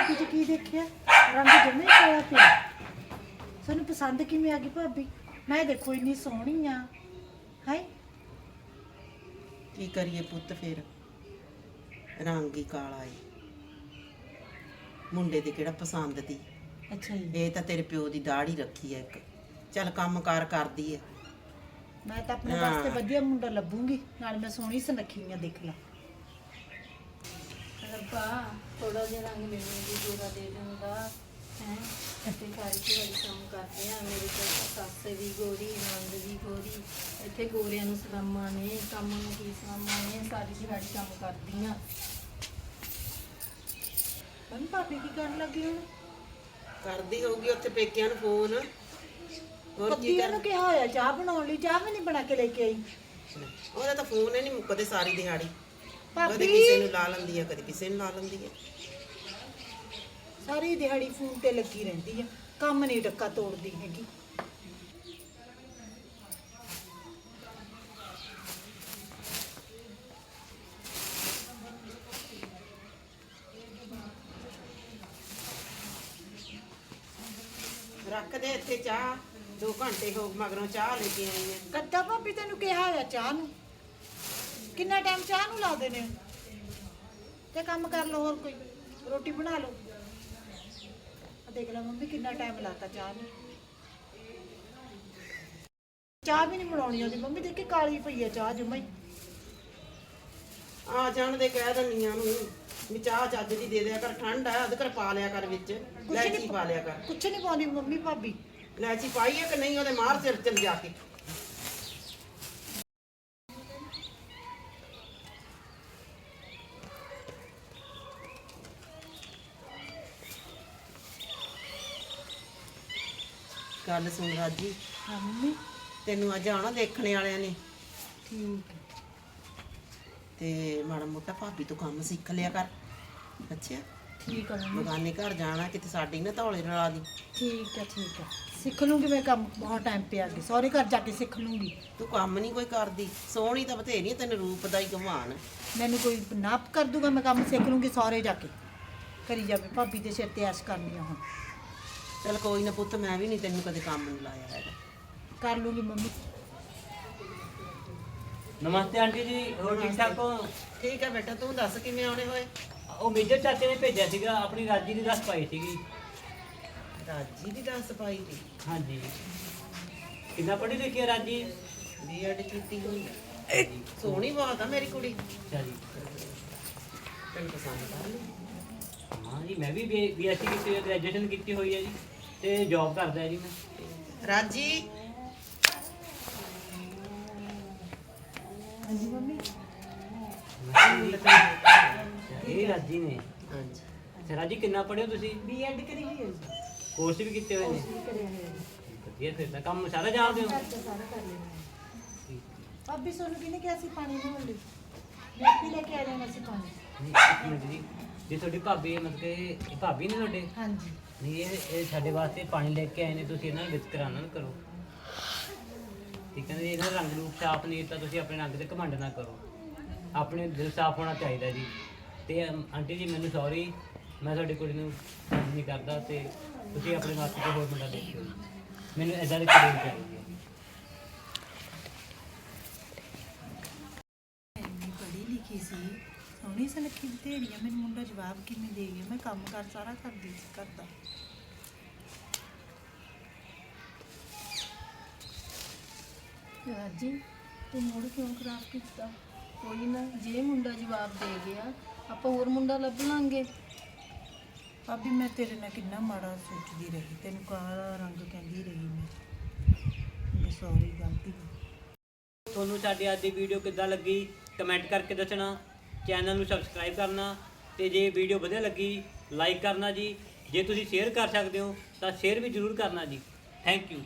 ਭਾਬੀ ਕੀ ਦੇਖਿਆ? ਰੰਗ ਜਮੇ ਹੋਇਆ ਪਿਆ। ਤੁਹਾਨੂੰ ਪਸੰਦ ਕਿਵੇਂ ਆ ਗਈ ਭਾਬੀ? ਮੈਂ ਦੇਖੋ ਇੰਨੀ ਸੋਹਣੀ ਆ। ਹਾਏ। ਕੀ ਕਰੀਏ ਪੁੱਤ ਫੇਰ? ਰੰਗ ਹੀ ਕਾਲਾ ਏ। ਮੁੰਡੇ ਦੇ ਕਿਹੜਾ ਪਸੰਦ ਦੀ? ਅੱਛਾ ਇਹ ਤਾਂ ਤੇਰੇ ਪਿਓ ਦੀ ਦਾੜੀ ਰੱਖੀ ਐ ਇੱਕ। ਚੱਲ ਕੰਮ ਕਾਰ ਕਰਦੀ ਐ ਮੈਂ ਤਾਂ ਆਪਣੇ ਵਾਸਤੇ ਵਧੀਆ ਮੁੰਡਾ ਲੱਭੂਗੀ। ਨਾਲ ਮੈਂ ਸੋਹਣੀ ਸੁਨੱਖੀ ਆ ਦੇਖ ਲਾ। ਰੱਬਾ ਥੋੜਾ ਜਿਹਾ ਰੰਗ ਮੈਨੂੰ ਵੀ ਗੋਰਾ ਦੇ ਦਿੰਦਾ। ਹੈ? ਅਤੇ ਸਾਰੀ ਦਿਹਾੜੀ ਕੰਮ ਕਰਦੇ ਆ ਮੇਰੇ ਕੋਲ ਸੱਸ ਵੀ ਗੋਰੀ ਨੰਦ ਵੀ ਗੋਰੀ। ਇੱਥੇ ਗੋਰਿਆਂ ਨੂੰ ਸਲਾਮਾਂ ਨੇ ਕੰਮ ਨੂੰ ਕੀ ਸਲਾਮਾਂ ਨੇ ਸਾਰੀ ਦਿਹਾੜੀ ਕੰਮ ਕਰਦੀਆਂ। ਮੈਂ ਭਾਬੀ ਕੀ ਕਰਨ ਲੱਗੀ ਹੁਣ? ਕਰਦੀ ਹੋਊਗੀ ਉੱਥੇ ਪੇਕਿਆਂ ਨੂੰ ਫੋਨ। ਹੋਰ ਕੀ ਕਰ ਉਹਨੂੰ ਕਿਹਾ ਹੋਇਆ ਚਾਹ ਬਣਾਉਣ ਲਈ ਚਾਹ ਵੀ ਨਹੀਂ ਬਣਾ ਕੇ ਲੈ ਕੇ ਆਈ। ਉਹਦਾ ਤਾਂ ਫੋਨ ਹੀ ਨਹੀਂ ਮੁੱਕਦੇ ਸਾਰੀ ਦਿਹਾੜੀ। ਕਦੇ ਕਿਸੇ ਨੂੰ ਲਾ ਲੈਂਦੀ ਆ ਕਦੇ ਕਿਸੇ ਨੂੰ ਲਾ ਲੈਂਦੀ ਆ। ਸਾਰੀ ਦਿਹਾੜੀ ਫੋਨ ਤੇ ਲੱਗੀ ਰਹਿੰਦੀ ਆ ਕੰਮ ਨਹੀਂ ਡੱਕਾ ਤੋੜਦੀ ਹੈਗੀ। ਰੱਖ ਦੇ ਇੱਥੇ ਚਾਹ 2 ਘੰਟੇ ਹੋ ਮਗਰੋਂ ਚਾਹ ਲੈ ਕੇ ਆਈ ਆ। ਕੱਦਾ ਭਾਬੀ ਤੈਨੂੰ ਕਿਹਾ ਹੋਇਆ ਚਾਹ ਨੂੰ? ਕਿੰਨਾ ਟਾਈਮ ਚਾਹ ਨੂੰ ਲਾਉਂਦੇ ਨੇ? ਤੇ ਕੰਮ ਕਰ ਲਓ ਹੋਰ ਕੋਈ। ਰੋਟੀ ਬਣਾ ਲਓ। ਆ ਦੇਖ ਲੈ ਮੰਮੀ ਕਿੰਨਾ ਟਾਈਮ ਲਾਤਾ ਚਾਹ ਨੂੰ। ਚਾਹ ਵੀ ਨਹੀਂ ਬਣਾਉਣੀ ਉਹਦੀ ਮੰਮੀ ਦੇਖੀ ਕਾਲੀ ਪਈ ਆ ਚਾਹ ਜਮਾ ਹੀ। ਆ ਜਾਣ ਦੇ ਕਹਿ ਦਿੰਨੀਆਂ ਨੂੰ ਵੀ ਚਾਹ ਚੱਜ ਦੀ ਦੇ ਦਿਆ ਕਰ ਠੰਡ ਆ ਉਹਦੇ ਕਰ ਪਾ ਲਿਆ ਕਰ ਵਿੱਚ। ਲੈਚੀ ਪਾ ਲਿਆ ਕਰ। ਕੁਛ ਨਹੀਂ ਪਾਉਂਦੀ ਮੰਮੀ ਭਾਬੀ। ਲੈਚੀ ਪਾਈਏ ਕਿ ਨਹੀਂ ਉਹਦੇ ਮਾਰ ਸਿਰ ਚਲ ਜਾ ਕੇ। ਗੱਲ ਸੁਣ ਰਾਜੀ ਹਾਂ ਮੰਮੀ। ਤੈਨੂੰ ਅੱਜ ਆਉਣਾ ਦੇਖਣੇ ਵਾਲਿਆਂ ਨੇ। ਠੀਕ ਤੇ ਮਾੜਾ ਮੋਟਾ ਭਾਬੀ ਤੋਂ ਕੰਮ ਸਿੱਖ ਲਿਆ ਕਰ। ਅੱਛਾ। ਠੀਕ ਆ ਮੰਮੀ। ਬਗਾਨੇ ਘਰ ਜਾਣਾ ਕਿਤੇ ਸਾਡੀ ਨਾ ਧੌਲੇ ਰਲਾ ਦੀ। ਠੀਕ ਆ ਠੀਕ ਆ ਸਿੱਖ ਲੂੰਗੀ ਮੈਂ ਕੰਮ ਬਹੁਤ ਟਾਈਮ ਪਿਆ ਅੱਗੇ। ਸਹੁਰੇ ਘਰ ਜਾ ਕੇ ਸਿੱਖ ਲੂੰਗੀ। ਤੂੰ ਕੰਮ ਨਹੀਂ ਕੋਈ ਕਰਦੀ। ਸੋਹਣੀ ਤਾਂ ਬਥੇਰੀ ਆ, ਤੈਨੂੰ ਰੂਪ ਦਾ ਹੀ ਗਵਾਨ ਮੈਨੂੰ ਕੋਈ ਨਾਪ ਕਰ ਦੂਗਾ ਮੈਂ ਕੰਮ ਸਿੱਖ ਲੂੰਗੀ ਸਹੁਰੇ ਜਾ ਕੇ। ਕਰੀ ਜਾਵੇ ਭਾਬੀ ਦੇ ਸਿਰ ਤੇ ਐਸ਼ ਕਰਨੀ ਆ ਹੁਣ। ਚਲ ਕੋਈ ਨਾ ਪੁੱਤ ਮੈਂ ਵੀ ਨਹੀਂ ਤੈਨੂੰ ਕਦੇ ਕੰਮ ਨਹੀਂ ਲਾਇਆ ਹੈਗਾ। ਕਰ ਲੂੰਗੀ ਮੰਮੀ। ਨਮਸਤੇ ਆਂਟੀ ਜੀ ਹੋਰ ਠੀਕ ਠਾਕ ਹੋ? ਠੀਕ ਹੈ ਬੇਟਾ ਤੂੰ ਦੱਸ ਕਿਵੇਂ ਆਉਣੇ ਹੋਏ? ਉਹ ਮੇਜਰ ਚਾਚੇ ਨੇ ਭੇਜਿਆ ਸੀਗਾ ਆਪਣੀ ਰਾਜੀ ਦੀ ਦੱਸ ਪਾਈ ਸੀਗੀ। ਰਾਜੀ ਦੀ ਦੱਸ ਪਾਈ ਦੀ ਹਾਂਜੀ। ਕਿੰਨਾ ਪੜ੍ਹੀ ਲਿਖੀ ਹੈ ਰਾਜੀ? ਬੀਐਡ ਕੀਤੀ ਹੋਈ ਸੋਹਣੀ ਬਹੁਤ ਆ ਮੇਰੀ ਕੁੜੀ। ਅੱਛਾ ਜੀ। ਤੈਨੂੰ ਪਸੰਦ ਲਈ ਹਾਂ ਜੀ ਮੈਂ ਵੀ ਬੀਐਸਸੀ ਕੀਤੀ ਹੋਈ ਗ੍ਰੈਜੂਏਸ਼ਨ ਕੀਤੀ ਹੋਈ ਹੈ ਜੀ। ਤੇ ਜੌਬ ਕਰਦਾ ਜੀ ਮੈਂ। ਰਾਜੀ। ਹਾਂਜੀ ਮੰਮੀ। ਇਹ ਰਾਜੀ ਨੇ। ਹਾਂਜੀ। ਅੱਛਾ ਰਾਜੀ ਕਿੰਨਾ ਪੜ੍ਹੇ ਹੋ ਤੁਸੀਂ? ਬੀਐਡ ਕਰੀ ਹੋਈ ਹੈ ਜੀ। ਕੋਰਸ ਵੀ ਕੀਤੇ ਹੋਏ ਨੇ? ਕਰਿਆ ਹੋਇਆ ਵਧੀਆ ਫਿਰ ਤਾਂ ਕੰਮ ਸਾਰਾ ਜਾਣਦੇ ਹੋ? ਘਰ ਦਾ ਸਾਰਾ ਕਰ ਲੈਣਾ ਹੈ। ਭਾਬੀ ਸੋਨੂੰ ਕਿਹਨੇ ਕਿਹਾ ਸੀ ਪਾਣੀ ਲਿਆਉਣ ਲਈ? ਮੈਂ ਵੀ ਲੈ ਕੇ ਆ ਜਾਣਾ ਸੀ ਪਾਣੀ। ਨਹੀਂ ਇੱਕ ਮਿੰਟ ਜੀ। ਜੇ ਤੁਹਾਡੀ ਭਾਬੀ ਮਤਲਬ ਕਿ ਇਹ ਭਾਬੀ ਨੇ ਤੁਹਾਡੇ? ਹਾਂਜੀ। ਨਹੀਂ ਇਹ ਇਹ ਸਾਡੇ ਵਾਸਤੇ ਪਾਣੀ ਲੈ ਕੇ ਆਏ ਨੇ ਤੁਸੀਂ ਇਹਨਾਂ ਨੂੰ ਵਿਤਕਰਾ ਨਾ ਕਰੋ। ਠੀਕ ਹੈ ਜੀ ਇਹਨਾਂ ਦਾ ਰੰਗ ਰੂਪ ਸਾਫ਼ ਨਹੀਂ ਤਾਂ ਤੁਸੀਂ ਆਪਣੇ ਰੰਗ ਤੇ ਘਮੰਡ ਨਾ ਕਰੋ। ਆਪਣੇ ਦਿਲ ਸਾਫ਼ ਹੋਣਾ ਚਾਹੀਦਾ ਜੀ। ਤੇ ਅਮ, ਆਂਟੀ ਜੀ ਮੈਨੂੰ ਸੌਰੀ ਮੈਂ ਤੁਹਾਡੀ ਕੁੜੀ ਨੂੰ ਪਸੰਦ ਨਹੀਂ ਕਰਦਾ ਤੇ ਤੁਸੀਂ ਆਪਣੇ ਵਾਸਤੇ ਕੋਈ ਹੋਰ ਮੁੰਡਾ ਦੇਖਿਓ। ਮੈਨੂੰ ਇਦਾਂ ਦੀ ਕੁੜੀ ਨਹੀਂ ਚਾਹੀਦੀ ਹੈ। ਇੰਨੀ ਪੜ੍ਹੀ ਲਿਖੀ ਸੀ ਸੋਹਣੀ ਸੁਨੱਖੀ ਬਥੇਰੀ ਆ ਮੈਨੂੰ ਮੁੰਡਾ ਜਵਾਬ ਕਿਵੇਂ ਦੇ ਗਿਆ? ਮੈਂ ਕੰਮ ਕਰ ਸਾਰਾ ਕਰਦੀ ਸੀ ਕਰਦਾ ਰਾਜੀ ਤੂੰ ਮੋੜ ਕਿਉਂ ਖਰਾਬ ਕੀਤਾ? ਕੋਈ ਨਾ ਜੇ ਮੁੰਡਾ ਜਵਾਬ ਦੇ ਗਿਆ ਆਪਾਂ ਹੋਰ ਮੁੰਡਾ ਲੱਭ ਲਾਂਗੇ। ਭਾਬੀ ਮੈਂ ਤੇਰੇ ਨਾਲ ਕਿੰਨਾ ਮਾੜਾ ਸੋਚਦੀ ਰਹੀ ਤੈਨੂੰ ਕਾਲਾ ਰੰਗ ਕਹਿੰਦੀ ਰਹੀ ਮੈਂ। ਮੈਂ ਸੌਰੀ ਗਲਤੀ। ਤੁਹਾਨੂੰ ਸਾਡੀ ਅੱਜ ਦੀ ਵੀਡੀਓ ਕਿੱਦਾਂ ਲੱਗੀ? ਕਮੈਂਟ ਕਰਕੇ ਦੱਸਣਾ। ਚੈਨਲ ਨੂੰ ਸਬਸਕ੍ਰਾਈਬ ਕਰਨਾ ਤੇ ਜੇ ਵੀਡੀਓ ਵਧੀਆ ਲੱਗੀ, ਲਾਈਕ ਕਰਨਾ ਜੀ। ਜੇ ਤੁਸੀਂ ਸ਼ੇਅਰ ਕਰ ਸਕਦੇ ਹੋ, ਤਾਂ ਸ਼ੇਅਰ ਵੀ ਜ਼ਰੂਰ ਕਰਨਾ ਜੀ। Thank you